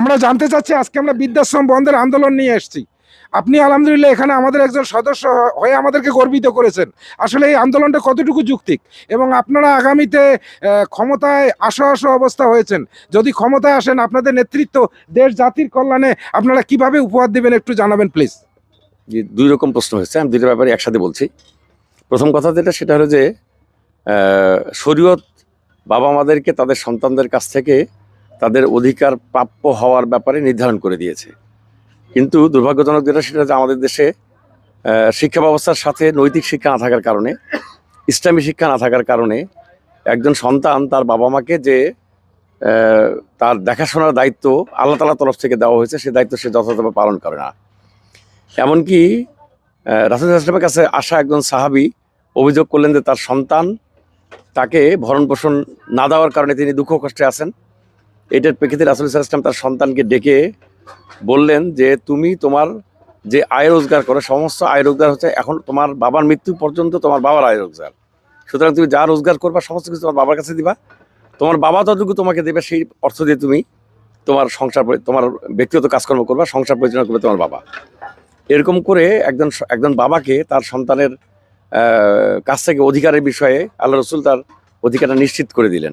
আমরা জানতে চাচ্ছি, আজকে আমরা বৃদ্ধাশ্রম বন্ধের আন্দোলন নিয়ে এসেছি। আপনি আলহামদুলিল্লাহ এখানে আমাদের একজন সদস্য হয়ে আমাদেরকে গর্বিত করেছেন। আসলে এই আন্দোলনটা কতটুকু যুক্তিক? এবং আপনারা আগামীতে ক্ষমতায় আসো আসো অবস্থা হয়েছেন। যদি ক্ষমতায় আসেন, আপনাদের নেতৃত্ব দেশ জাতির কল্যাণে আপনারা কীভাবে উপহার দেবেন একটু জানাবেন, প্লিজ? দুই রকম প্রশ্ন হয়েছে, আমি দুইটা ব্যাপারে একসাথে বলছি। প্রথম কথা যেটা, সেটা হলো যে শরীয়ত বাবা মাদেরকে তাদের সন্তানদের কাছ থেকে তাদের অধিকার প্রাপ্য হওয়ার ব্যাপারে নির্ধারণ করে দিয়েছে। কিন্তু দুর্ভাগ্যজনক যেটা সেটা হচ্ছে আমাদের দেশে শিক্ষা ব্যবস্থার সাথে নৈতিক শিক্ষা না থাকার কারণে, ইসলামী শিক্ষা না থাকার কারণে একজন সন্তান তার বাবা মাকে যে তার দেখাশোনার দায়িত্ব আল্লাহ তালার তরফ থেকে দেওয়া হয়েছে, সে দায়িত্ব সে যথাযথভাবে পালন করে না। এমনকি রাসুল আসলামের কাছে আসা একজন সাহাবি অভিযোগ করলেন যে তার সন্তান তাকে ভরণ পোষণ না দেওয়ার কারণে তিনি দুঃখ কষ্টে আছেন। এটার প্রেক্ষিতে রাসুল ইসলাম তার সন্তানকে ডেকে বললেন যে, তুমি তোমার যে আয় রোজগার করো, সমস্ত আয় রোজগার হচ্ছে এখন তোমার বাবার মৃত্যু পর্যন্ত তোমার বাবার আয় রোজগার। সুতরাং তুমি যা রোজগার করবা, সমস্ত কিছু তোমার বাবার কাছে দিবা। তোমার বাবা যতটুকু তোমাকে দেবে, সেই অর্থ দিয়ে তুমি তোমার সংসার তোমার ব্যক্তিগত কাজকর্ম করবা, সংসার পরিচালনা করবে তোমার বাবা। এরকম করে একজন একজন বাবাকে তার সন্তানের কাছ থেকে অধিকারের বিষয়ে আল্লাহ রসুল তার অধিকারটা নিশ্চিত করে দিলেন।